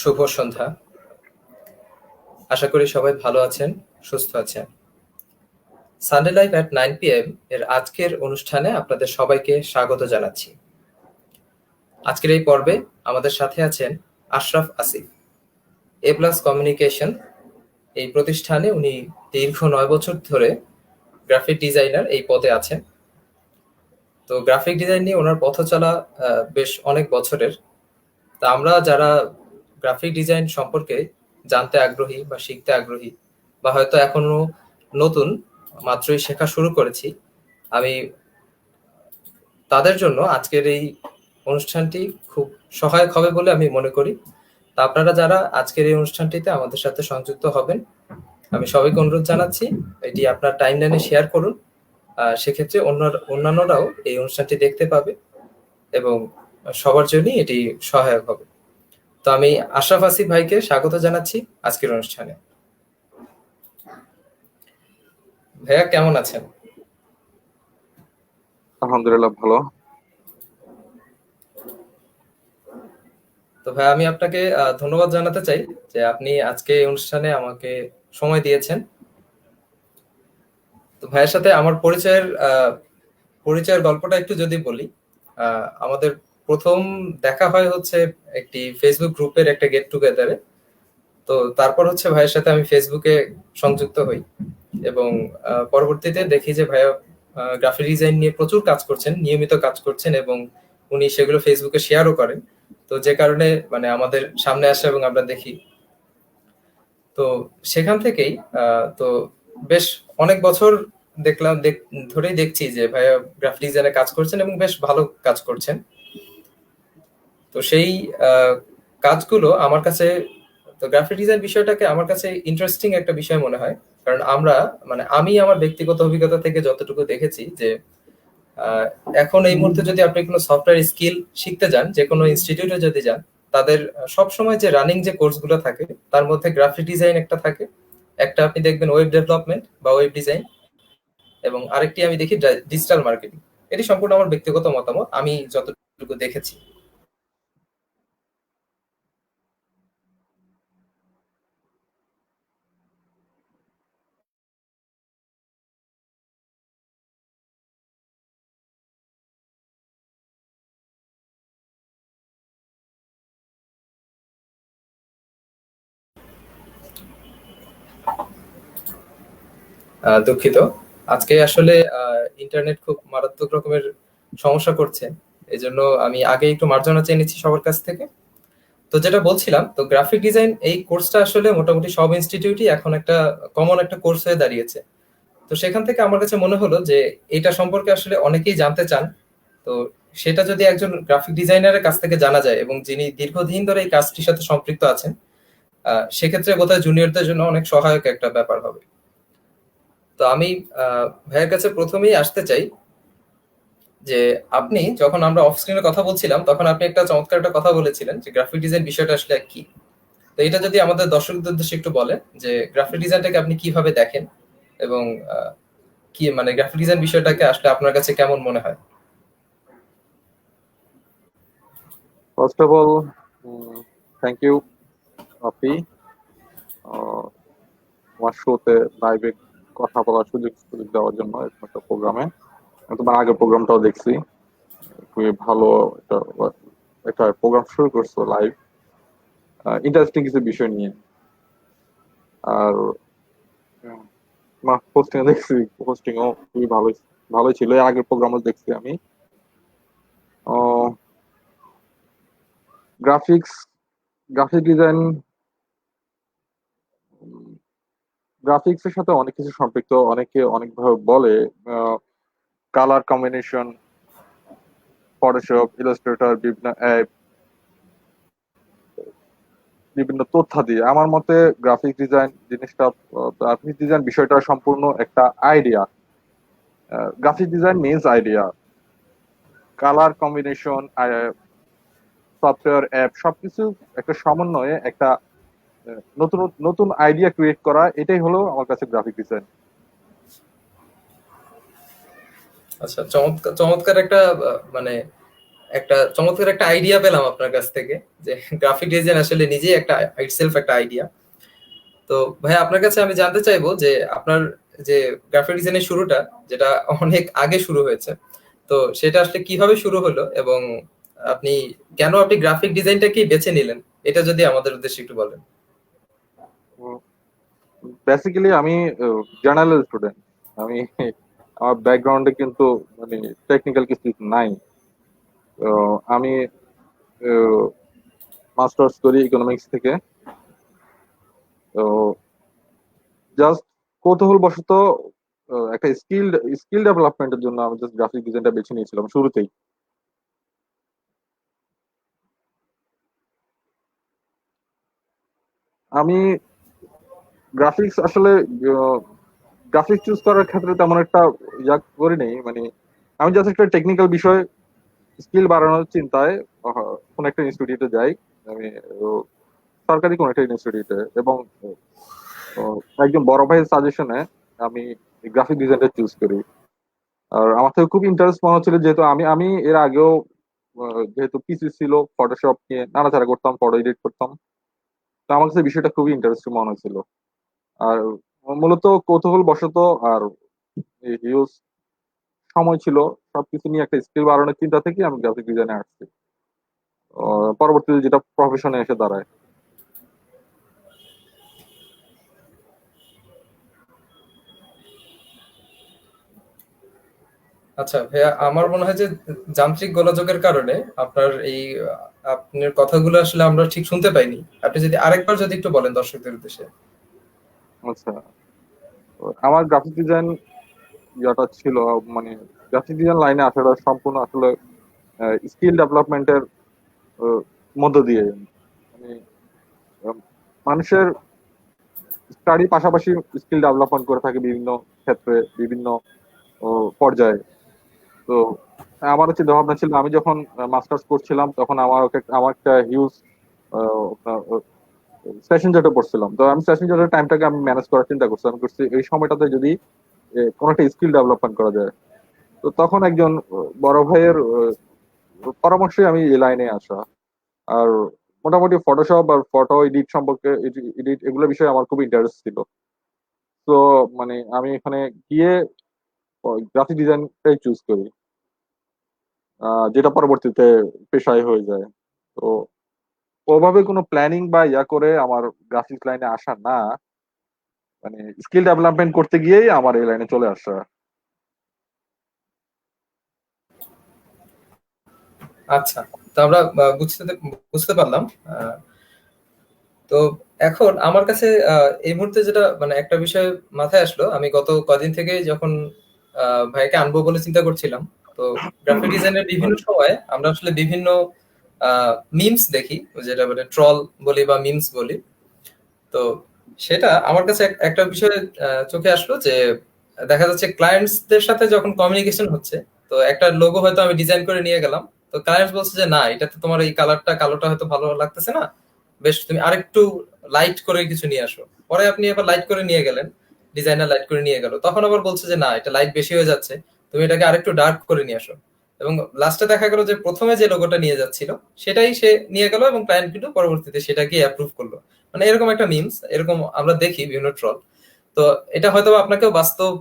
শুভ সন্ধ্যা। আশা করি সবাই ভালো আছেন, সুস্থ আছেন। Sunday live at nine P M এর আজকের অনুষ্ঠানে আপনাদের সবাইকে স্বাগত জানাচ্ছি। আজকের এই পর্বে আমাদের সাথে আছেন Ashraf Asif. A plus communication এই প্রতিষ্ঠানে উনি দীর্ঘ নয় বছর ধরে গ্রাফিক ডিজাইনার এই পদে আছেন। তো গ্রাফিক ডিজাইন নিয়ে ওনার পথ চলা বেশ অনেক বছরের। তা আমরা যারা গ্রাফিক ডিজাইন সম্পর্কে জানতে আগ্রহী বা শিখতে আগ্রহী বা হয়তো এখনও নতুন, মাত্রই শেখা শুরু করেছি। আমি তাদের জন্য আজকের এই অনুষ্ঠানটি খুব সহায়ক হবে বলে আমি মনে করি। তা আপনারা যারা আজকের এই অনুষ্ঠানটিতে আমাদের সাথে সংযুক্ত হবেন, আমি সবাইকে অনুরোধ জানাচ্ছি এটি আপনার টাইম লাইনে শেয়ার করুন সেক্ষেত্রে অন্য, অন্যান্যরাও এই অনুষ্ঠানটি দেখতে পাবে এবং সবার জন্যই এটি সহায়ক হবে। তো আমি আশরাফ আসিফ ভাইকে স্বাগত জানাচ্ছি আজকের অনুষ্ঠানে। ভাইয়া কেমন আছেন? আলহামদুলিল্লাহ ভালো। তো ভাই আমি আপনাকে ধন্যবাদ জানাতে চাই যে আপনি আজকে এই অনুষ্ঠানে আমাকে সময় দিয়েছেন। তো ভাইয়ের সাথে আমার পরিচয়ের আহ, পরিচয়ের গল্পটা একটু যদি বলি আহ, আমাদের প্রথম দেখা হয় হচ্ছে একটি ফেসবুক গ্রুপের একটা গেট টুগেদারে তো তারপর হচ্ছে ভাইয়ের সাথে আমি ফেসবুকে সংযুক্ত হই এবং পরবর্তীতে দেখি যে ভাইয়া গ্রাফিক ডিজাইন নিয়ে প্রচুর কাজ করছেন, নিয়মিত কাজ করছেন এবং উনি সেগুলো ফেসবুকে শেয়ারও করেন। তো যে কারণে মানে আমাদের সামনে আসে এবং আমরা দেখি। তো সেখান থেকেই তো বেশ অনেক বছর দেখলাম, দেখ- ধরেই দেখছি যে ভাইয়া গ্রাফিক ডিজাইনে কাজ করছেন এবং বেশ ভালো কাজ করছেন। তো সেই কাজগুলো আমার কাছে, তো গ্রাফিক ডিজাইন বিষয়টাকে আমার কাছে ইন্টারেস্টিং একটা বিষয় মনে হয়। কারণ আমরা মানে আমি আমার ব্যক্তিগত অভিজ্ঞতা থেকে যতটুকু দেখেছি যে এখন এই মুহূর্তে যদি আপনি কোনো সফটওয়্যার স্কিল শিখতে যান, যে কোনো ইনস্টিটিউটে যদি যান, তাদের সব সময় যে রানিং যে কোর্সগুলো থাকে, তার মধ্যে গ্রাফিক ডিজাইন একটা থাকে। একটা আপনি দেখবেন ওয়েব ডেভেলপমেন্ট বা ওয়েব ডিজাইন এবং আরেকটি আমি দেখি ডিজিটাল মার্কেটিং এটি সম্পূর্ণ আমার ব্যক্তিগত মতামত, আমি যতটুকু দেখেছি। দুঃখিত। আজকে আসলে ইন্টারনেট খুব মারাত্মক রকমের সমস্যা করছে। এই জন্য আমি আগে একটু মার্জনা চেয়ে নিচ্ছি সবার কাছ থেকে। তো যেটা বলছিলাম, তো গ্রাফিক ডিজাইন এই কোর্সটা আসলে মোটামুটি সব ইনস্টিটিউটই এখন একটা কমন একটা কোর্স হয়ে দাঁড়িয়েছে। তো সেখান থেকে আমার কাছে মনে হলো যে, এটা সম্পর্কে আসলে অনেকেই জানতে চান। তো সেটা যদি একজন গ্রাফিক ডিজাইনারের কাছ থেকে জানা যায় এবং যিনি দীর্ঘদিন ধরে এই কাজটির সাথে সম্পৃক্ত আছেন সেক্ষেত্রে বোধহয় জুনিয়রদের জন্য অনেক সহায়ক একটা ব্যাপার হবে। তো আমি ভাইয়ের কাছে প্রথমেই আসতে চাই যে আপনি যখন আমরা অফ স্ক্রিনে কথা বলছিলাম, তখন আপনি একটা চমৎকার একটা কথা বলেছিলেন যে গ্রাফিক ডিজাইন বিষয়টা আসলে কি। তো এটা যদি আমাদের দর্শকদের উদ্দেশ্যে একটু বলেন যে গ্রাফিক ডিজাইনটাকে আপনি কীভাবে দেখেন এবং কি মানে গ্রাফিক ডিজাইন বিষয়টাকে আসলে আপনার কাছে কেমন মনে হয়? First of all thank you আপি। আমার শোতে লাইভে কথা বলার সুযোগ সুযোগ দেওয়ার জন্য একটা প্রোগ্রামে তোমার আগের প্রোগ্রামটাও দেখছি। খুবই ভালো একটা একটা প্রোগ্রাম শুরু করছ লাইভ ইন্টারেস্টিং কিছু বিষয় নিয়ে। আর হোস্টিং দেখছি। হোস্টিংও খুবই ভালো ভালো ছিল। এর আগের প্রোগ্রামও দেখছি আমি। গ্রাফিক্স গ্রাফিক ডিজাইন গ্রাফিক্স এর সাথে অনেক কিছু সম্পৃক্ত, অনেকে অনেকভাবে বলে কালার কম্বিনেশন ফটোশপ ইলাস্ট্রেটর বিভিন্ন অ্যাপ বিভিন্ন তথ্যাদি আমার মতে গ্রাফিক ডিজাইন জিনিসটা গ্রাফিক ডিজাইন বিষয়টা সম্পূর্ণ একটা idea graphic design means idea colour combination software app সবকিছু একটা সমন্বয়ে একটা নতুন নতুন আইডিয়া ক্রিয়েট করা, এটাই হলো আমার কাছে গ্রাফিক ডিজাইন আচ্ছা চমৎকার চমৎকার একটা মানে একটা, চমৎকার একটা আইডিয়া পেলাম আপনার কাছ থেকে যে গ্রাফিক ডিজাইন আসলে নিজেই একটা ইটসেলফ একটা আইডিয়া তো ভাই আপনার কাছে আমি জানতে চাইব যে আপনার যে গ্রাফিক ডিজাইনের শুরুটা, যেটা অনেক আগে শুরু হয়েছে, তো সেটা আসলে কীভাবে শুরু হলো এবং আপনি কেন আপনি গ্রাফিক ডিজাইনটাকেই বেছে নিলেন? এটা যদি আমাদের উদ্দেশ্যে একটু বলেন। বেসিক্যালি আমি জার্নালের স্টুডেন্ট আমি, আমার ব্যাকগ্রাউন্ডে কিন্তু মানে টেকনিক্যাল কিছু নাই। আমি মাস্টার্স করি ইকোনমিক্স থেকে। তো জাস্ট কৌতূহল বশত একটা স্কিল স্কিল ডেভেলপমেন্টের জন্য আমি জাস্ট গ্রাফিক ডিজাইনটা বেছে নিয়েছিলাম শুরুতেই। আমি গ্রাফিক্স আসলে গ্রাফিক্স চুজ করার ক্ষেত্রে তেমন একটা ইয়া করি নেই মানে আমি জাস্ট একটা টেকনিক্যাল বিষয় স্কিল বাড়ানোর চিন্তায় কোন একটা ইনস্টিটিউটে যাই। আমি সরকারি কোন একটা ইনস্টিটিউটে এবং একজন বড় ভাইয়ের সাজেশনে আমি গ্রাফিক ডিজাইনটা চুজ করি। আর আমার থেকে খুব ইন্টারেস্ট মনে হচ্ছিল যেহেতু আমি আমি এর আগেও যেহেতু পিসি ছিল ফটোশপ নিয়ে নাড়াচাড়া করতাম ফটো এডিট করতাম। তো আমার কাছে বিষয়টা খুবই ইন্টারেস্টিং মনে হয়েছিল আর মূলত কৌতূহল বশত আর হিউজ সময় ছিল, সবকিছু নিয়ে একটা স্কিল বাড়ানোর চিন্তা থেকে আমি গ্রাফিক ডিজাইনে আসছি। পরবর্তীতে যেটা প্রফেশনে এসে দাঁড়ায়। আচ্ছা ভাইয়া, আমার মনে হয় যে যান্ত্রিক গোলযোগের কারণে আপনার এই আপনার কথাগুলো আসলে আমরা ঠিক শুনতে পাইনি। আপনি যদি আরেকবার যদি একটু বলেন দর্শকদের উদ্দেশ্যে। আচ্ছা। আমার গ্রাফিক ডিজাইন ইয়াটা ছিল মানে গ্রাফিক ডিজাইন লাইনে আসাটা সম্পূর্ণ আসলে স্কিল ডেভেলপমেন্টের মধ্য দিয়ে। মানে মানুষের স্টাডি পাশাপাশি স্কিল ডেভেলপমেন্ট করে থাকে বিভিন্ন ক্ষেত্রে, বিভিন্ন পর্যায়ে। তো, আমার চিন্তা ভাবনা ছিল, আমি যখন মাস্টার্স করছিলাম, তখন আমার আমার একটা হিউজ সেশন জটে পড়ছিলাম তো আমি সেশন জটের টাইমটাকে আমি ম্যানেজ করার চিন্তা করছি। আমি করছি, এই সময়টাতে যদি কোনো একটা স্কিল ডেভেলপমেন্ট করা যায়। তো তখন একজন বড় ভাইয়ের পরামর্শে আমি এই লাইনে আসা। আর মোটামুটি ফটোশপ আর ফটো এডিট সম্পর্কে এডিট এগুলো বিষয়ে আমার খুব ইন্টারেস্ট ছিল। তো মানে আমি এখানে গিয়ে গ্রাফিক ডিজাইনটাই চুজ করি। যেটা পরবর্তীতে পেশায় হয়ে যায়। তো ওভাবে কোনো প্ল্যানিং বা ইয়া করে আমার গ্রাফিক্স লাইনে আসা না। মানে স্কিল ডেভেলপমেন্ট করতে গিয়েই আমার এই লাইনে চলে আসা। আচ্ছা তো আমরা বুঝতে বুঝতে পারলাম। তো এখন আমার কাছে এই মুহূর্তে যেটা মানে একটা বিষয় মাথায় আসলো, আমি গত কদিন থেকে যখন ভাইকে আনব বলে চিন্তা করছিলাম, তো গ্রাফিক ডিজাইনের বিভিন্ন সময় আমরা আসলে বিভিন্ন মিমস দেখি, যেটা মানে ট্রল বলি বা মিমস বলি। তো সেটা আমার কাছে একটা বিষয় চোখে আসলো যে দেখা যাচ্ছে ক্লায়েন্টসদের সাথে যখন কমিউনিকেশন হচ্ছে, তো একটা লোগো হয়তো আমি ডিজাইন করে নিয়ে গেলাম। তো ক্লায়েন্টস বলছে যে, না এটাতে তোমার এই কালারটা কালোটা হয়তো ভালো লাগতেছে না। বেশ, তুমি আরেকটু লাইট করে কিছু নিয়ে আসো। পরে আপনি আবার লাইট করে নিয়ে গেলেন ডিজাইনার লাইট করে নিয়ে গেল। তখন আবার বলছে যে, না, এটা লাইট বেশি হয়ে যাচ্ছে। তুমি এটাকে আরেকটু ডার্ক করে নিয়ে আসো। এবং লাস্টে দেখা গেল যে প্রথমে যে লোগোটা নিয়ে যাচ্ছিল, সেটাই সে নিয়ে গেল এবং ক্লায়েন্ট কিন্তু পরবর্তীতে সেটাকে অ্যাপ্রুভ করল। মানে এরকম একটা মিমস এরকম আমরা দেখি বিভিন্ন ট্রল তো এটা হয়তো আপনাকেও বাস্তব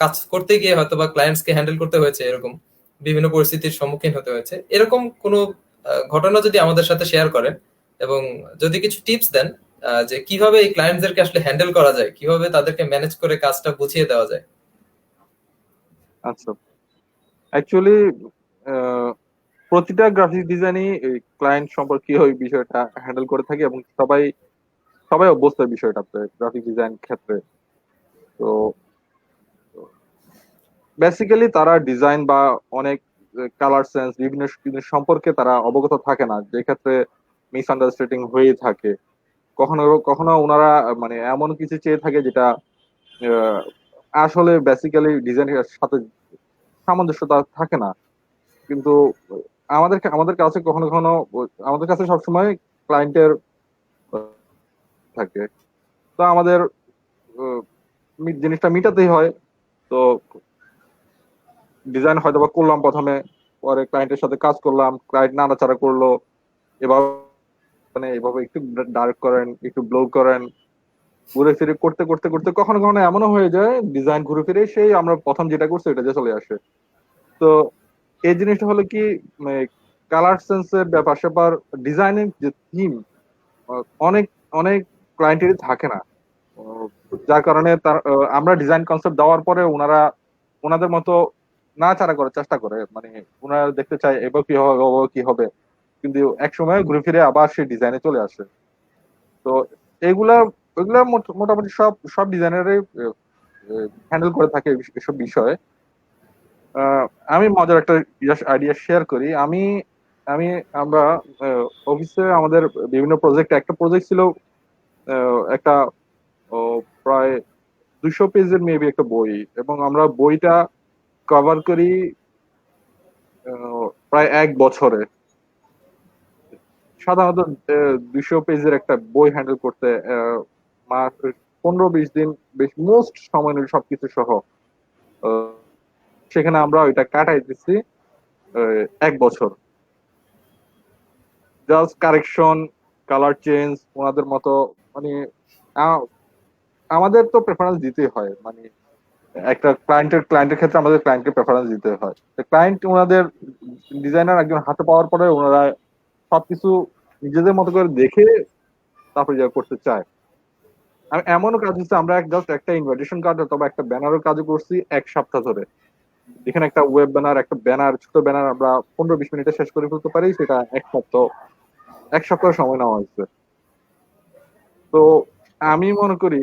কাজ করতে গিয়ে হয়তো বা ক্লায়েন্টস কে হ্যান্ডেল করতে হয়েছে এরকম, বিভিন্ন পরিস্থিতির সম্মুখীন হতে হয়েছে। এরকম কোনো ঘটনা যদি আমাদের সাথে শেয়ার করেন এবং যদি কিছু টিপস দেন যে কীভাবে এই ক্লায়েন্টদেরকে আসলে হ্যান্ডেল করা যায়, কীভাবে তাদেরকে ম্যানেজ করে কাজটা বুঝিয়ে দেওয়া যায়। আচ্ছা। অ্যাকচুয়ালি প্রতিটা গ্রাফিক ডিজাইনই ক্লায়েন্ট সম্পর্কে ওই বিষয়টা হ্যান্ডেল করে থাকে এবং সবাই সবাই অভ্যস্ত এই বিষয়টাতে গ্রাফিক ডিজাইন ক্ষেত্রে। তো বেসিক্যালি তারা ডিজাইন বা অনেক কালার সেন্স বিভিন্ন সম্পর্কে তারা অবগত থাকে না, যে ক্ষেত্রে মিসআন্ডারস্ট্যান্ডিং হয়ে থাকে। কখনো কখনো ওনারা মানে এমন কিছু চেয়ে থাকে যেটা আসলে বেসিক্যালি ডিজাইনের সাথে সামঞ্জস্যতা থাকে না। কিন্তু আমাদের আমাদের কাছে কখনো কখনো, আমাদের কাছে সবসময় ক্লায়েন্টের থাকে। তো আমাদের জিনিসটা মিটাতেই হয়। তো ডিজাইন হয়তো বা করলাম প্রথমে, পরে ক্লায়েন্টের সাথে কাজ করলাম ক্লায়েন্ট নাড়াচাড়া করল, এবার মানে এভাবে একটু ডার্ক করেন, একটু ব্লো করেন। ঘুরে ফিরে করতে করতে করতে কখনো কখনো এমনও হয়ে যায় ডিজাইন ঘুরে ফিরে সেই আমরা প্রথম যেটা করছি এটা যে চলে আসে। তো এই জিনিসটা হলো কি কালার সেন্সের ব্যাপার স্যাপার ডিজাইনের যে থিম অনেক অনেক ক্লায়েন্টেরই থাকে না। যার কারণে তার আমরা ডিজাইন কনসেপ্ট দেওয়ার পরে ওনারা, ওনাদের মতো না চারা করার চেষ্টা করে। মানে ওনারা দেখতে চায়, এবার কি হবে, ওবার কি হবে। কিন্তু এক সময় ঘুরে ফিরে আবার সেই ডিজাইনে চলে আসে। তো এইগুলা ওইগুলা মোটামুটি সব সব ডিজাইনারই হ্যান্ডেল করে থাকে এসব বিষয়ে। আমি মজার একটা আইডিয়া শেয়ার করি। আমি আমি আমরা অফিসে আমাদের বিভিন্ন প্রজেক্ট একটা প্রজেক্ট ছিল একটা প্রায় দুশো পেজের মেবি একটা বই। এবং আমরা বইটা কভার করি প্রায় এক বছরে। সাধারণত দুশো পেজের একটা বই হ্যান্ডেল করতে মাস পনেরো বিশ দিন, বেশ মোস্ট সময় নিল সবকিছু সহ। সেখানে আমরা ওইটা কাটাই দিচ্ছি এক বছর। জাস্ট কারেকশন কালার চেঞ্জ ওনাদের মতো মানে আমাদের তো প্রেফারেন্স দিতেই হয়। মানে একটা ক্লায়েন্টের ক্লায়েন্টের ক্ষেত্রে আমাদের ক্লায়েন্টকে প্রেফারেন্স দিতে হয়। ক্লায়েন্ট ওনাদের ডিজাইনার একজন হাতে পাওয়ার পরে ওনারা সবকিছু নিজেদের মতো করে দেখে তারপরে যা করতে চায়। এমনও কাজ হচ্ছে আমরা জাস্ট একটা ইনভাইটেশন কার্ড অথবা একটা ব্যানারের কাজ করছি এক সপ্তাহ ধরে। যেখানে একটা ওয়েব ব্যানার একটা ব্যানার ছোট ব্যানার আমরা পনেরো বিশ মিনিটে শেষ করে ফেলতে পারি সেটা এক সপ্তাহ এক সপ্তাহ সময় নেওয়া হয়েছে। তো আমি মনে করি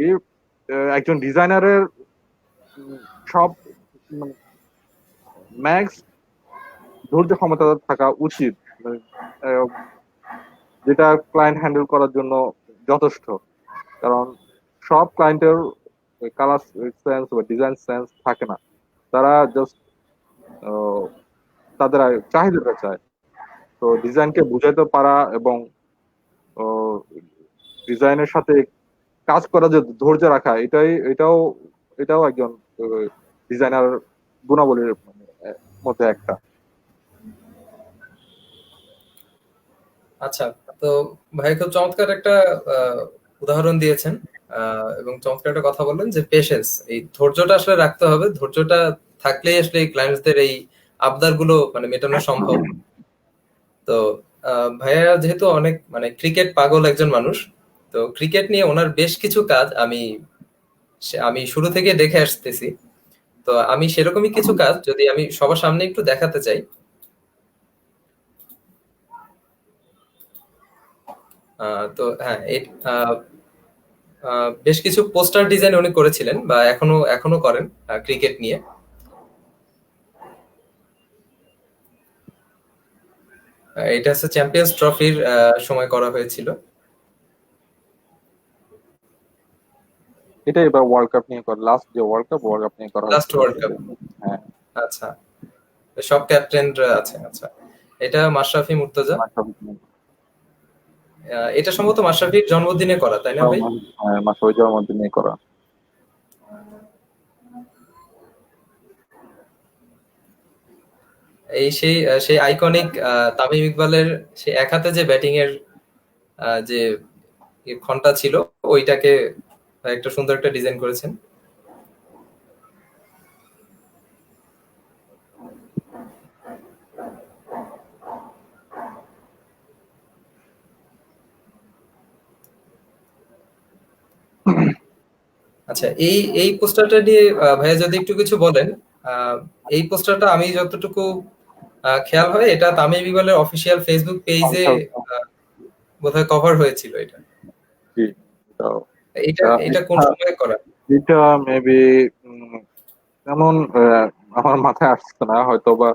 একজন ডিজাইনারের সব ম্যাক্স ধৈর্য ক্ষমতা থাকা উচিত। মানে, যেটা ক্লায়েন্ট হ্যান্ডেল করার জন্য যথেষ্ট। কারণ সব ক্লায়েন্টের কালার সেন্স বা ডিজাইন সেন্স থাকে না। তারা জাস্ট তাদের চাহিদাটা চায়। তো ডিজাইনকে বুঝাইতে পারা এবং ডিজাইনের সাথে কাজ করা যে ধৈর্য রাখা, এটাই, এটাও এটাও একজন ডিজাইনার গুণাবলীর মধ্যে একটা। আচ্ছা তো ভাই খুব চমৎকার একটা উদাহরণ দিয়েছেন। এবং চমৎকার একটা কথা বললেন যে পেশেন্স এই ধৈর্যটা আসলে রাখতে হবে। ধৈর্যটা থাকলেই আসলে এই ক্লায়েন্টসদের এই আবদারগুলো মানে মেটানো সম্ভব। তো ভাইয়া যেহেতু অনেক মানে ক্রিকেট পাগল একজন মানুষ, তো ক্রিকেট নিয়ে ওনার বেশ কিছু কাজ আমি আমি শুরু থেকে দেখে আসতেছি। তো আমি সেরকমই কিছু কাজ যদি আমি সবার সামনে একটু দেখাতে চাই। তো হ্যাঁ বেশ কিছু পোস্টার ডিজাইন উনি করেছিলেন বা এখনও এখনও করেন ক্রিকেট নিয়ে। এটা হচ্ছে চ্যাম্পিয়ন্স ট্রফির সময় করা হয়েছিল। এটা এবার ওয়ার্ল্ড কাপ নিয়ে করা লাস্ট যে ওয়ার্ল্ড কাপ ওয়ার্ল্ড কাপ নিয়ে করা লাস্ট ওয়ার্ল্ড কাপ হ্যাঁ। আচ্ছা। সব ক্যাপ্টেনরা আছে আচ্ছা। এটা মাশরাফি মুর্তজা। এটা সম্ভবত মাশরাফির জন্মদিনে করা তাই না ভাই? হ্যাঁ মাসে জন্মদিন করা। এই সেই সেই আইকনিক তামিম ইকবালের সেই এক হাতে যে ব্যাটিং এর আহ, যে ঘণ্টা ছিল ওইটাকে একটা সুন্দর একটা ডিজাইন করেছেন। আচ্ছা এই এই পোস্টারটা নিয়ে ভাইয়া যদি একটু কিছু বলেন এই পোস্টারটা আমি যতটুকু খেয়াল হয় এটা তামিম ইকবালের অফিসিয়াল ফেসবুক পেজে বোধহয় কভার হয়েছিল এটা। এটা এটা কোন সময় করা? এটা মেবি যেমন আমার মাথায় আসছে না হয়তো বা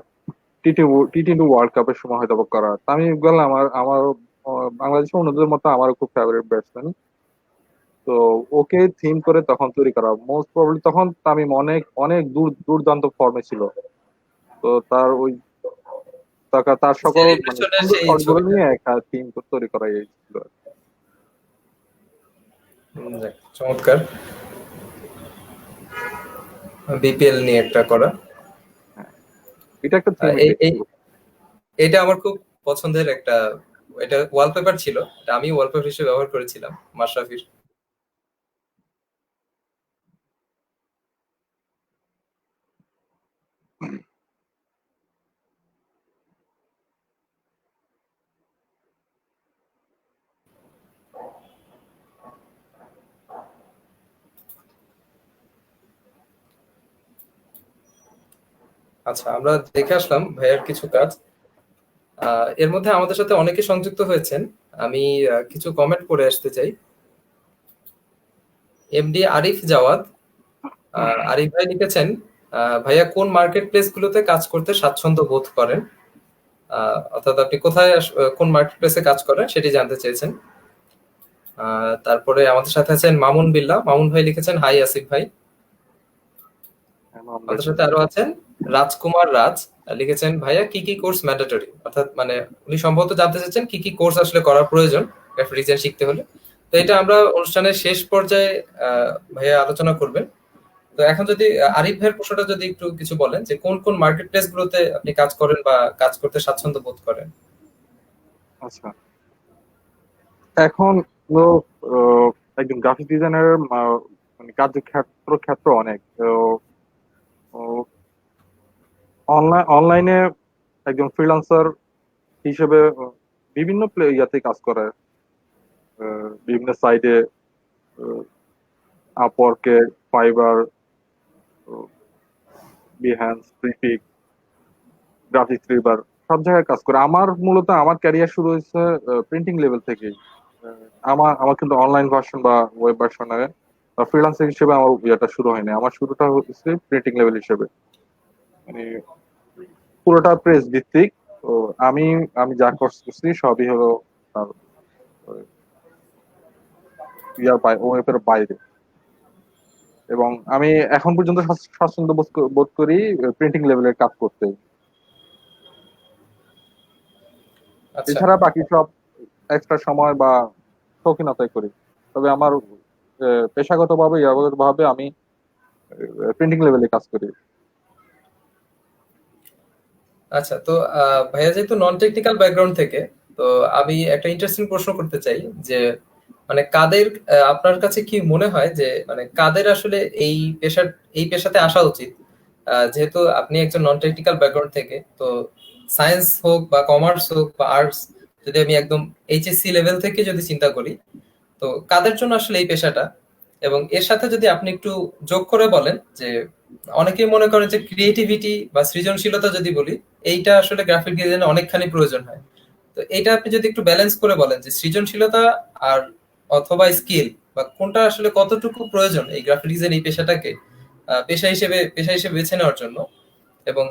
টি টি ওয়ার্ল্ড কাপের সময় হয়তো বা করা। তামিম ইকবাল আমার আমার বাংলাদেশের অন্যদের মতো আমারও খুব ফেভারিট ব্যাটসম্যান তো ওকে থিম করে তখন তৈরি করা মোস্ট প্রবলি তখন তামিম অনেক অনেক দূর দুর্দান্ত ফর্মে ছিল। তো তার ওই তার তার সকল মানে। নিয়ে একটা থিম তৈরি করা হয়েছিল চমৎকার। বিপিএল নিয়ে একটা করা। এটা একটা এটা আমার খুব পছন্দের একটা এটা ওয়ালপেপার ছিল এটা আমি ওয়ালপেপার হিসেবে ব্যবহার করেছিলাম মাশরাফির। আচ্ছা আমরা দেখে আসলাম ভাইয়ার কিছু কাজ। এর মধ্যে আমাদের সাথে অনেকে সংযুক্ত হয়েছেন। আমি কিছু কমেন্ট করে আসতে চাই। এমডি আরিফ জাওয়াদ আরিফ ভাই লিখেছেন ভাইয়া কোন মার্কেট প্লেস গুলোতে কাজ করতে স্বাচ্ছন্দ্য বোধ করেন? অর্থাৎ আপনি কোথায় কোন মার্কেট প্লেসে কাজ করেন সেটি জানতে চেয়েছেন। তারপরে আমাদের সাথে আছেন মামুন বিল্লা। মামুন ভাই লিখেছেন হাই আসিফ ভাই। আমাদের সাথে আরও আছেন। রাজকুমার রাজ লিখেছেন, ভাইয়া, কি কি কোর্স ম্যান্ডেটরি অর্থাৎ মানে উনি সম্ভবত জানতে চাচ্ছেন কি কি কোর্স আসলে করা প্রয়োজন গ্রাফিক শিখতে হলে। তো এটা আমরা অনুষ্ঠানের শেষ পর্যায়ে ভাইয়া আলোচনা করবেন। তো এখন যদি আরিফ ভাইয়ের প্রশ্নটা যদি একটু কিছু বলেন, যে কোন কোন মার্কেট প্লেস গুলোতে আপনি কাজ করেন বা কাজ করতে স্বাচ্ছন্দ্য বোধ করেন? আচ্ছা। এখন তো একজন গ্রাফিক ডিজাইনার মানে কার্যক্ষেত্র, ক্ষেত্র অনেক। অনলাইন একজন ফ্রিল্যান্সার হিসেবে, বিভিন্ন প্লে ইয়াতে কাজ করে। বিভিন্ন সাইডে আপওয়ার্কে Fiverr Behance Freepik graphics river সব জায়গায় কাজ করে। আমার মূলত, আমার ক্যারিয়ার শুরু হয়েছে প্রিন্টিং লেভেল থেকেই। আমার আমার কিন্তু অনলাইন ভার্সন বা ওয়েব ভার্সনে ফ্রিল্যান্সার হিসেবে আমার ইয়েটা শুরু হয়নি। আমার শুরুটা হচ্ছে প্রিন্টিং লেভেল হিসেবে। মানে পুরোটা প্রেস ভিত্তিক। তো আমি আমি যা কোর্স করছি সবই হলো ইয়ার ওয়েবের বাইরে। এবং আমি এখন পর্যন্ত স্বাচ্ছন্দ্য বোধ করি প্রিন্টিং লেভেলের কাজ করতে। আচ্ছা। এছাড়া বাকি সব এক্সট্রা সময় বা শৌখিনতাই করি। তবে আমার পেশাগতভাবে ভাবে আমি প্রিন্টিং লেভেলে কাজ করি। আচ্ছা তো ভাইয়া যেহেতু নন টেকনিক্যাল ব্যাকগ্রাউন্ড থেকে, তো আমি একটা ইন্টারেস্টিং প্রশ্ন করতে চাই যে মানে কাদের আপনার কাছে কি মনে হয় যে মানে কাদের আসলে এই পেশার, এই পেশাতে আসা উচিত? যেহেতু আপনি একজন নন টেকনিক্যাল ব্যাকগ্রাউন্ড থেকে, তো সায়েন্স হোক বা কমার্স হোক বা আর্টস যদি আমি একদম এইচএসসি লেভেল থেকে যদি চিন্তা করি, তো কাদের জন্য আসলে এই পেশাটা? এবং এর সাথে যদি আপনি একটু যোগ করে বলেন যে অনেকেই মনে করেন যে ক্রিয়েটিভিটি বা সৃজনশীলতা যদি বলি, এইটা আসলে গ্রাফিক ডিজাইনে অনেকখানি প্রয়োজন হয়। তো এটা আপনি যদি একটু ব্যালেন্স করে বলেন যে সৃজনশীলতা আর অথবা স্কিল বা কোনটা আসলে কতটুকু প্রয়োজন এই গ্রাফিক ডিজাইন এই পেশাটাকে পেশা হিসেবে পেশা হিসেবে বেছে নেওয়ার জন্য এবং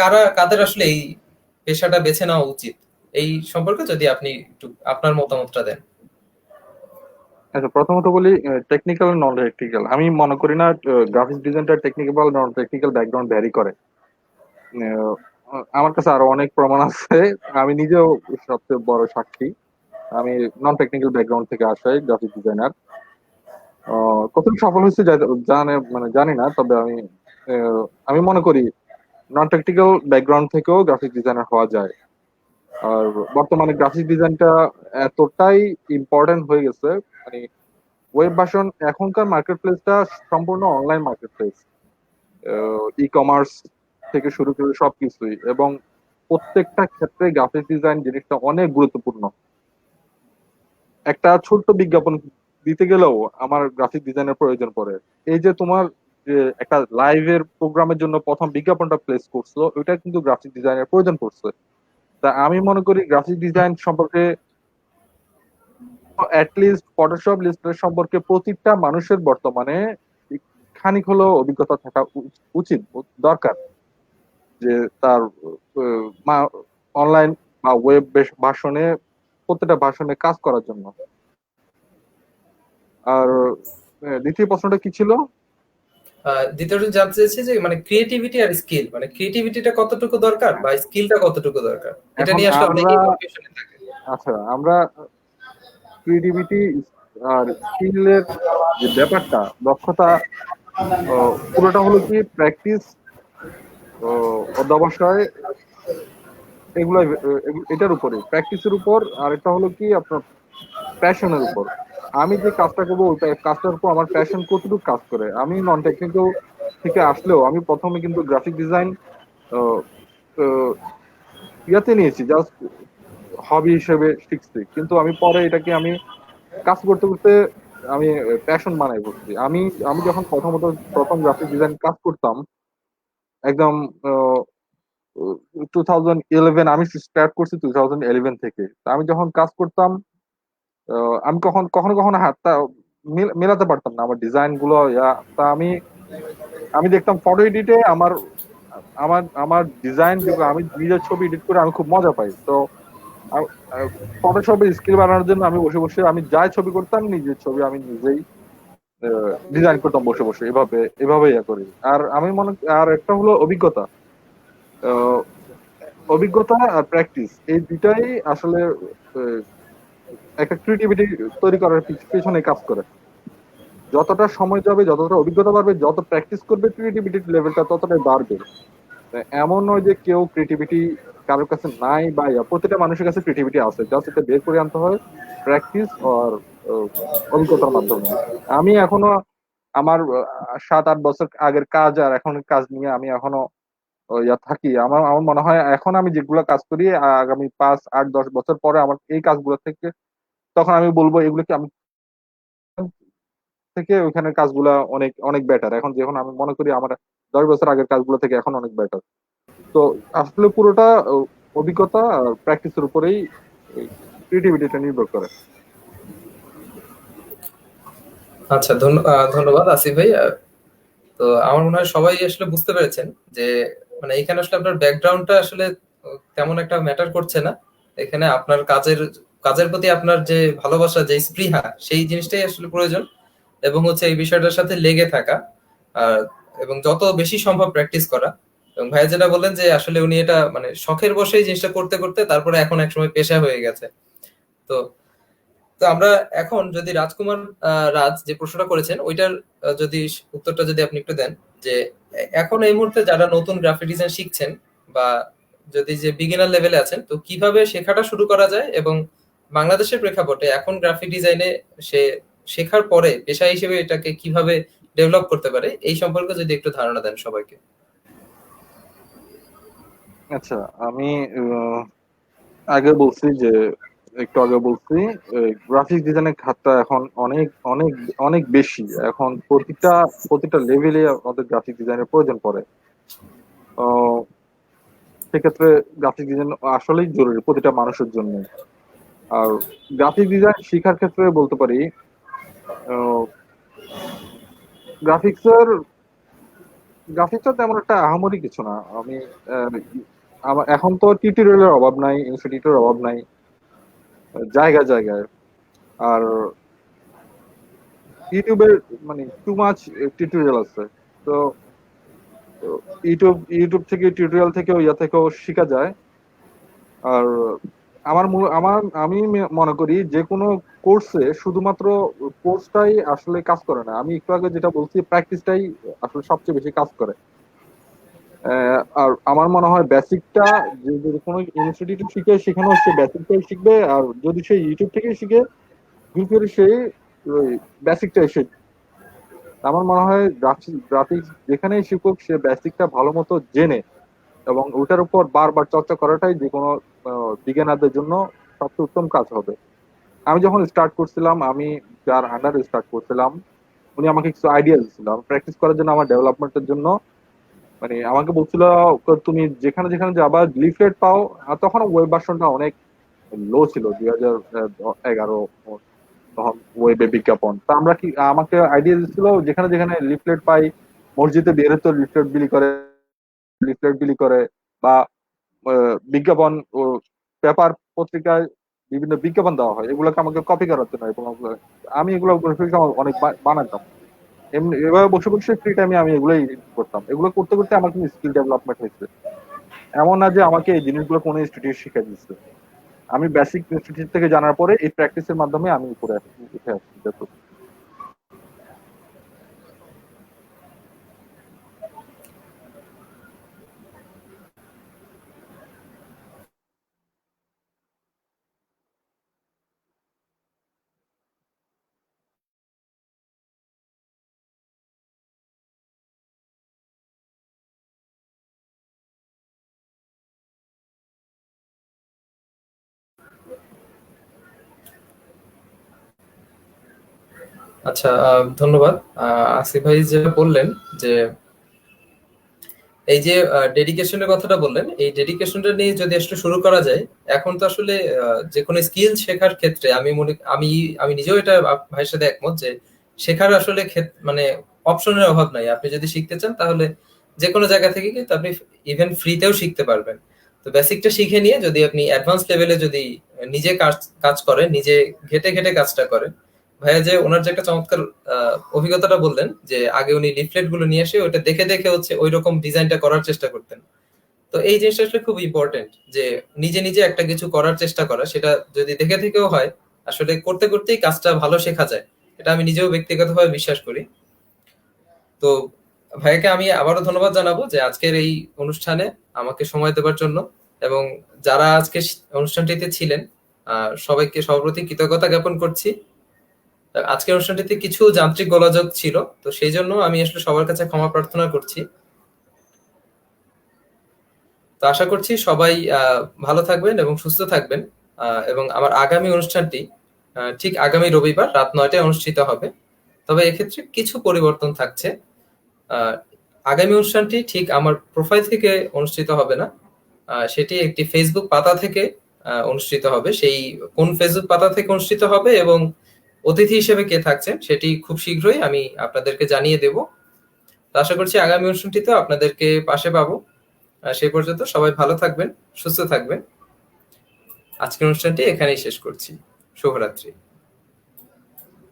কারা, কাদের আসলে এই পেশাটা বেছে নেওয়া উচিত? এই সম্পর্কে যদি আপনি একটু আপনার মতামতটা দেন। আচ্ছা প্রথমত বলি টেকনিক্যাল নন টেকনিক্যাল আমি মনে করি না গ্রাফিক্স ডিজাইনটা technical non technical background vary করে। আমার কাছে আরও অনেক প্রমাণ আছে। আমি নিজেও সবচেয়ে বড় সাক্ষী। আমি নন টেকনিক্যাল ব্যাকগ্রাউন্ড থেকে আসাই গ্রাফিক ডিজাইনার কতটুকু সফল হয়েছে জানে মানে জানি না, তবে আমি আমি মনে করি নন টেকনিক্যাল ব্যাকগ্রাউন্ড থেকেও গ্রাফিক ডিজাইনার হওয়া যায়। আর বর্তমানে গ্রাফিক ডিজাইনটা এতটাই ইম্পর্টেন্ট হয়ে গেছে মানে ওয়েব ভার্সন এখনকার মার্কেট প্লেসটা সম্পূর্ণ online marketplace e commerce থেকে শুরু করে সবকিছুই এবং প্রত্যেকটা ক্ষেত্রে গ্রাফিক ডিজাইন জিনিসটা অনেক গুরুত্বপূর্ণ। একটা ছোট্ট বিজ্ঞাপন দিতে গেলেও আমার গ্রাফিক ডিজাইনের প্রয়োজন পড়ে। এই যে তোমার একটা লাইভের প্রোগ্রামের জন্য প্রথম বিজ্ঞাপনটা প্লেস করছ, ওইটা কিন্তু গ্রাফিক ডিজাইনের প্রয়োজন পড়ছে। তা আমি মনে করি গ্রাফিক ডিজাইন সম্পর্কে অ্যাটলিস্ট ফটোশপ লিস্টার সম্পর্কে প্রতিটা মানুষের বর্তমানে খানিক হলেও অভিজ্ঞতা থাকা উচিত দরকার। যে তার অনলাইন বা ওয়েব ভাষণে প্রত্যেকটা ভাষণে কাজ করার জন্য। আর দ্বিতীয় প্রশ্নটা কি ছিল? দ্বিতীয়টা জানতে চাইছি যে মানে ক্রিয়েটিভিটি আর স্কিল মানে ক্রিয়েটিভিটিটা কতটুকু দরকার বা স্কিলটা কতটুকু দরকার? এটা নিয়ে আসলে অনেকেই আমরা- কনফিউশনে থাকে আচ্ছা আমরা ক্রিয়েটিভিটি আর স্কিলের যে ব্যাপারটা, দক্ষতা পুরোটা হলো কি প্র্যাকটিস অধ্যবসায় এগুলো এটার উপরে। প্র্যাকটিসের উপর, আর একটা হলো কি আপনার প্যাশনের উপর। আমি যে কাজটা করব ওই কাজটার উপর আমার প্যাশন কতটুকু কাজ করে? আমি নন টেকনিক্যাল থেকে আসলেও, আমি প্রথমে কিন্তু গ্রাফিক ডিজাইন ইয়াতে নিয়েছি। জাস্ট হবি হিসেবে শিখছি। কিন্তু আমি পরে এটাকে আমি কাজ করতে করতে আমি প্যাশন বানাই বলছি। আমি আমি যখন প্রথমত প্রথম গ্রাফিক ডিজাইন কাজ করতাম, একদম টু থাউজেন্ড ইলেভেন আমি স্টার্ট করছি টু থাউজেন্ড ইলেভেন থেকে। আমি যখন কাজ করতাম আমি কখন, কখনো কখনো হাতটা মেলাতে পারতাম না আমার ডিজাইনগুলো তা আমি আমি দেখতাম ফটো এডিটে আমার আমার আমার ডিজাইন আমি নিজের ছবি এডিট করে আমি খুব মজা পাই। তো ফটোশপের স্কিল বাড়ানোর জন্য আমি বসে বসে আমি যাই ছবি করতাম, নিজের ছবি আমি নিজেই ডিজাইন করতাম বসে বসে, এভাবে এভাবে ইয়া করি। আর আমি মনে, আর একটা হলো অভিজ্ঞতা। অভিজ্ঞতা আর প্র্যাকটিস এই দুটাই আসলে একটা ক্রিয়েটিভিটি তৈরি করার পিছ- পেছনে কাজ করে। যতটা সময় যাবে, যতটা অভিজ্ঞতা বাড়বে, যত প্র্যাকটিস করবে ক্রিয়েটিভিটির লেভেলটা ততটাই বাড়বে। এমন নয় যে কেউ ক্রিয়েটিভিটি কারোর কাছে নাই বা প্রতিটা মানুষের কাছে ক্রিয়েটিভিটি আছে। জাস্ট এটা বের করে আনতে হয় প্র্যাকটিস আর অভিজ্ঞতার মাধ্যমে। আমি এখনও আমার সাত আট বছর আগের কাজ আর এখন কাজ নিয়ে আমি এখনও ইয়া থাকি। আমার আমার মনে হয় এখন আমি যেগুলো কাজ করি, আগামী পাঁচ, আট, দশ বছর পরে আমার এই কাজগুলো থেকে, তখন আমি বলব এগুলো কি আমি থেকে ওইখানের কাজগুলা অনেক অনেক বেটার এখন যখন আমি মনে করি আমার দশ বছর আগের কাজগুলো থেকে এখন অনেক বেটার তো আসলে পুরোটা অভিজ্ঞতা আর প্র্যাকটিসের উপরেই ক্রিয়েটিভিটিটা নির্ভর করে। আচ্ছা ধন্যবাদ আসিফ ভাই। তো আমার মনে হয় সবাই আসলে বুঝতে পেরেছেন যে মানে এখানে আসলে আপনার ব্যাকগ্রাউন্ডটা আসলে তেমন একটা ম্যাটার করছে না। এখানে আপনার কাজের কাজের প্রতি আপনার যে ভালোবাসা, যে স্পৃহা, সেই জিনিসটাই আসলে প্রয়োজন এবং হচ্ছে এই বিষয়টার সাথে লেগে থাকা। আর, এবং যত বেশি সম্ভব প্র্যাকটিস করা এবং ভাইয়া যেটা বললেন যে আসলে উনি এটা মানে শখের বসেই জিনিসটা করতে করতে তারপরে এখন একসময় পেশা হয়ে গেছে। তো তো আমরা এখন যদি রাজকুমার রাজ যে প্রশ্নটা করেছেন, ওইটার যদি উত্তরটা যদি আপনি একটু দেন যে এখন এই মুহূর্তে যারা নতুন গ্রাফিক ডিজাইন শিখছেন বা যদি যে বিগিনার লেভেলে আছেন, তো কীভাবে শেখাটা শুরু করা যায় এবং বাংলাদেশের প্রেক্ষাপটে এখন গ্রাফিক ডিজাইনে সে শেখার পরে পেশা হিসেবে এটাকে কীভাবে ডেভেলপ করতে পারে, এই সম্পর্কে যদি একটু ধারণা দেন সবাইকে। আচ্ছা আমি আগে বলছি যে, একটু আগে বলছি গ্রাফিক ডিজাইনের খাতটা এখন অনেক অনেক অনেক বেশি। এখন প্রতিটা প্রতিটা লেভেলে আমাদের গ্রাফিক ডিজাইনের প্রয়োজন পড়ে। সেক্ষেত্রে গ্রাফিক ডিজাইন আসলেই জরুরি প্রতিটা মানুষের জন্য। আর গ্রাফিক ডিজাইন শেখার ক্ষেত্রে বলতে পারি গ্রাফিক্সের গ্রাফিক্সটা তেমন একটা আহামরি কিছু না। আমি এখন তো টিউটোরিয়ালের অভাব নাই ইনস্টিটিউটের অভাব নাই। জায়গা জায়গায় আর ইউটিউবের মানে টু মাচ টিউটোরিয়াল আছে। তো ইউটিউব ইউটিউব থেকে টিউটোরিয়াল থেকেও, ইয়া থেকেও শেখা যায়। আর আমার আমার, আমি মনে করি যে কোনো কোর্সে শুধুমাত্র কোর্সটাই আসলে কাজ করে না। আমি একটু আগে যেটা বলছি প্র্যাকটিসটাই আসলে সবচেয়ে বেশি কাজ করে। আর আমার মনে হয় বেসিকটা যদি কোনো ইনস্টিটিউট শিখে, সেখানেও সে বেসিকটাই শিখবে। আর যদি সে ইউটিউব থেকে শিখে ফিরে সে ওই বেসিকটাই শিখবে আমার মনে হয় গ্রাফিক্স যেখানেই শিখুক, সে বেসিকটা ভালো মতো জেনে এবং ওটার উপর বারবার চর্চা করাটাই যে কোনো বিজ্ঞানারদের জন্য সবচেয়ে উত্তম কাজ হবে। আমি যখন স্টার্ট করছিলাম, আমি যার আন্ডারে স্টার্ট করছিলাম, উনি আমাকে কিছু আইডিয়া দিচ্ছিল প্র্যাকটিস করার জন্য, আমার ডেভেলপমেন্টের জন্য মানে আমাকে বলছিল তুমি যেখানে যেখানে যাবা লিফলেট পাও। তখন ওয়েব ভার্সনটা অনেক লো ছিল, দুই হাজার এগারো তখন ওয়েবে বিজ্ঞাপন। তা আমরা কি, আমাকে আইডিয়া দিচ্ছিল যেখানে যেখানে লিফলেট পাই, মসজিদে বের হতো লিফলেট বিলি করে লিফলেট বিলি করে। বা বিজ্ঞাপন পেপার পত্রিকায় বিভিন্ন বিজ্ঞাপন দেওয়া হয়। এগুলোকে আমাকে কপি করাতে নয় আমি এগুলো অনেক বানাতাম। এমনি এভাবে বসে বসে ফ্রি টাইমে আমি এগুলোই করতাম। এগুলো করতে করতে আমার কিন্তু স্কিল ডেভেলপমেন্ট হয়েছে। এমন না যে আমাকে এই জিনিসগুলো কোনো ইনস্টিটিউট শিখে দিচ্ছে আমি বেসিক ইনস্টিটিউট থেকে জানার পরে এই প্র্যাকটিসের মাধ্যমে আমি উপরে উঠে আসছি আচ্ছা ধন্যবাদ। আসিফ ভাই যেটা বললেন যে, এই যে ডেডিকেশনের কথাটা বললেন, এই ডেডিকেশনটা নিয়ে যদি আসলে শুরু করা যায়, এখন তো আসলে যে কোনো স্কিল শেখার ক্ষেত্রে আমি মনে, আমি আমি নিজেও এটা ভাইয়ের সাথে একমত যে, শেখার আসলে মানে অপশনের অভাব নাই। আপনি যদি শিখতে চান, তাহলে যে কোনো জায়গা থেকে কিন্তু আপনি ইভেন ফ্রিতেও শিখতে পারবেন। তো বেসিকটা শিখে নিয়ে যদি আপনি অ্যাডভান্স লেভেলে যদি নিজে কাজ কাজ করেন, নিজে ঘেটে ঘেটে কাজটা করেন ভাইয়া যে ওনার যে একটা চমৎকার অভিজ্ঞতাটা বললেন, যে আগে উনি লিফলেটগুলো নিয়ে এসে ওটা দেখে দেখে হচ্ছে ওই রকম ডিজাইনটা করার চেষ্টা করতেন। তো এই জিনিসটা আসলে খুব ইম্পর্টেন্ট যে নিজে নিজে একটা কিছু করার চেষ্টা করা, সেটা যদি দেখে থেকেও হয়, আসলে করতে করতেই কাজটা ভালো শেখা যায়। এটা আমি নিজেও ব্যক্তিগতভাবে বিশ্বাস করি। তো ভাইয়াকে আমি আবারও ধন্যবাদ জানাব যে আজকের এই অনুষ্ঠানে আমাকে সময় দেওয়ার জন্য এবং যারা আজকে অনুষ্ঠানটিতে ছিলেন সবাইকে সর্বপ্রতি কৃতজ্ঞতা জ্ঞাপন করছি। আজকের অনুষ্ঠানটিতে কিছু যান্ত্রিক গোলযোগ ছিল, তো সেই জন্য আমি আসলে সবার কাছে ক্ষমা প্রার্থনা করছি। তো আশা করছি সবাই ভালো থাকবেন এবং সুস্থ থাকবেন এবং আমার আগামী অনুষ্ঠানটি ঠিক আগামী রবিবার রাত নয়টায় অনুষ্ঠিত হবে। তবে এক্ষেত্রে কিছু পরিবর্তন থাকছে। আগামী অনুষ্ঠানটি ঠিক আমার প্রোফাইল থেকে অনুষ্ঠিত হবে না। সেটি একটি ফেসবুক পাতা থেকে অনুষ্ঠিত হবে। সেই কোন ফেসবুক পাতা থেকে অনুষ্ঠিত হবে এবং অতিথি হিসেবে কে থাকছেন সেটি খুব শীঘ্রই আমি আপনাদেরকে জানিয়ে দেব। আশা করছি আগামী অনুষ্ঠানটিতে আপনাদেরকে পাশে পাবো। সেই পর্যন্ত সবাই ভালো থাকবেন, সুস্থ থাকবেন। আজকের অনুষ্ঠানটি এখানেই শেষ করছি। শুভরাত্রি।